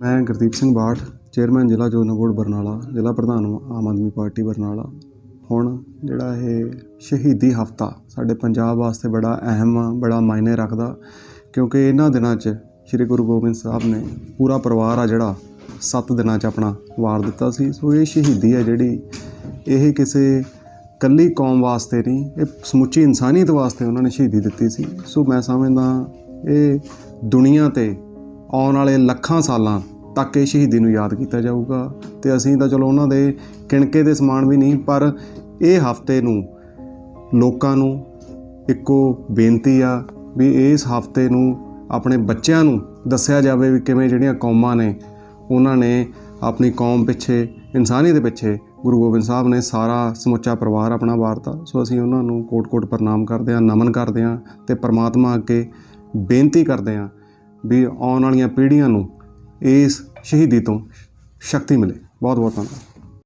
ਮੈਂ ਗੁਰਦੀਪ ਸਿੰਘ ਬਾਠ, ਚੇਅਰਮੈਨ ਜ਼ਿਲ੍ਹਾ ਯੋਜਨਾ ਬੋਰਡ ਬਰਨਾਲਾ, ਜ਼ਿਲ੍ਹਾ ਪ੍ਰਧਾਨ ਆਮ ਆਦਮੀ ਪਾਰਟੀ ਬਰਨਾਲਾ। ਹੁਣ ਜਿਹੜਾ ਇਹ ਸ਼ਹੀਦੀ ਹਫਤਾ ਸਾਡੇ ਪੰਜਾਬ ਵਾਸਤੇ ਬੜਾ ਅਹਿਮ ਆ, ਬੜਾ ਮਾਇਨੇ ਰੱਖਦਾ, ਕਿਉਂਕਿ ਇਹਨਾਂ ਦਿਨਾਂ 'ਚ ਸ੍ਰੀ ਗੁਰੂ ਗੋਬਿੰਦ ਸਾਹਿਬ ਨੇ ਪੂਰਾ ਪਰਿਵਾਰ ਆ ਜਿਹੜਾ 7 ਦਿਨਾਂ 'ਚ ਆਪਣਾ ਵਾਰ ਦਿੱਤਾ ਸੀ। ਸੋ ਇਹ ਸ਼ਹੀਦੀ ਆ ਜਿਹੜੀ, ਇਹ ਕਿਸੇ ਕੱਲੀ ਕੌਮ ਵਾਸਤੇ ਨਹੀਂ, ਇਹ ਸਮੁੱਚੀ ਇਨਸਾਨੀਅਤ ਵਾਸਤੇ ਉਹਨਾਂ ਨੇ ਸ਼ਹੀਦੀ ਦਿੱਤੀ ਸੀ। ਸੋ ਮੈਂ ਸਮਝਦਾ ਇਹ ਦੁਨੀਆ ਤੇ ਆਉਣ ਵਾਲੇ ਲੱਖਾਂ ਸਾਲਾਂ ਤੱਕ ਇਹ ਸ਼ਹੀਦੀ ਨੂੰ ਯਾਦ ਕੀਤਾ ਜਾਊਗਾ। ਤੇ ਅਸੀਂ ਤਾਂ ਚਲੋ ਉਹਨਾਂ ਦੇ ਕਿਣਕੇ ਦੇ ਸਮਾਨ ਵੀ ਨਹੀਂ, ਪਰ ਇਹ ਹਫ਼ਤੇ ਨੂੰ ਲੋਕਾਂ ਨੂੰ ਇੱਕੋ ਬੇਨਤੀ ਆ ਵੀ ਇਸ ਹਫ਼ਤੇ ਨੂੰ ਆਪਣੇ ਬੱਚਿਆਂ ਨੂੰ ਦੱਸਿਆ ਜਾਵੇ ਵੀ ਕਿਵੇਂ ਜਿਹੜੀਆਂ ਕੌਮਾਂ ਨੇ, ਉਹਨਾਂ ਨੇ ਆਪਣੀ ਕੌਮ ਪਿੱਛੇ, ਇਨਸਾਨੀਅਤ ਦੇ ਪਿੱਛੇ ਗੁਰੂ ਗੋਬਿੰਦ ਸਾਹਿਬ ਨੇ ਸਾਰਾ ਸਮੁੱਚਾ ਪਰਿਵਾਰ ਆਪਣਾ ਵਾਰਤਾ। ਸੋ ਅਸੀਂ ਉਹਨਾਂ ਨੂੰ ਕੋਟ-ਕੋਟ ਪ੍ਰਣਾਮ ਕਰਦੇ ਹਾਂ, ਨਮਨ ਕਰਦੇ ਹਾਂ ਤੇ ਪ੍ਰਮਾਤਮਾ ਅੱਗੇ ਬੇਨਤੀ ਕਰਦੇ ਹਾਂ ਵੀ ਆਉਣ ਵਾਲੀਆਂ ਪੀੜ੍ਹੀਆਂ ਨੂੰ ਇਸ ਸ਼ਹੀਦੀ ਤੋਂ ਸ਼ਕਤੀ ਮਿਲੇ। ਬਹੁਤ ਬਹੁਤ ਧੰਨਵਾਦ।